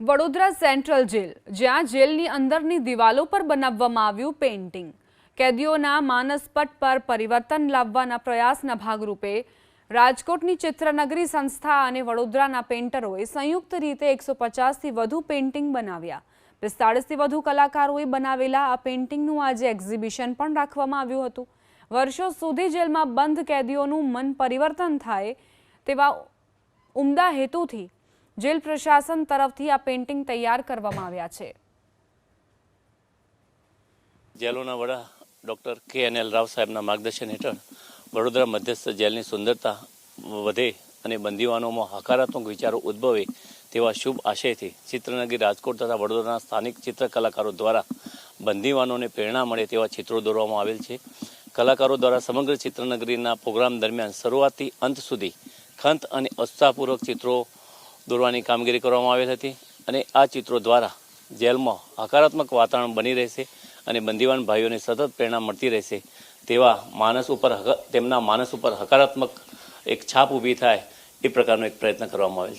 Vadodara central jail, જ્યાં જેલની અંદરની દિવાલો પર બનાવવામાં આવ્યું પેઇન્ટિંગ કેદીઓના માનસપટ પર પરિવર્તન લાવવાના પ્રયાસના ભાગરૂપે રાજકોટની ચિત્રનગરી સંસ્થા અને વડોદરાના પેઇન્ટરોએ સંયુક્ત રીતે એકસો પચાસથી વધુ પેઇન્ટિંગ બનાવ્યા. પિસ્તાળીસથી વધુ કલાકારોએ બનાવેલા આ પેઇન્ટિંગનું આજે એક્ઝિબિશન પણ રાખવામાં આવ્યું હતું. વર્ષો સુધી જેલમાં બંધ કેદીઓનું મન પરિવર્તન થાય તેવા ઉમદા હેતુથી જેલ પ્રશાસન તરફથી આ પેઇન્ટિંગ તૈયાર કરવામાં આવ્યા છે. જેલોના વડા ડૉક્ટર કે એન એલ રાવ સાહેબના માર્ગદર્શન હેઠળ વડોદરા મધ્યસ્થ જેલની સુંદરતા વધે અને બંદીવાનોમાં હકારાત્મક વિચારો ઉદ્ભવે તેવા શુભ આશયથી ચિત્રનગરી રાજકોટ તથા વડોદરાના સ્થાનિક ચિત્ર કલાકારો દ્વારા બંદીવાનોને પ્રેરણા મળે તેવા ચિત્રો દોરવામાં આવેલ છે. કલાકારો દ્વારા સમગ્ર ચિત્રનગરીના પ્રોગ્રામ દરમિયાન શરૂઆતથી અંત સુધી ખંત અને ઉત્સાહપૂર્વક ચિત્રો દોરવાની કામગીરી કરવામાં આવેલ હતી અને આ ચિત્રો દ્વારા જેલમાં હકારાત્મક વાતાવરણ બની રહેશે અને બંદીવાન ભાઈઓને સતત પ્રેરણા મળતી રહેશે તેવા માનસ ઉપર તેમના માનસ ઉપર હકારાત્મક એક છાપ ઊભી થાય એ પ્રકારનો એક પ્રયત્ન કરવામાં આવેલ છે.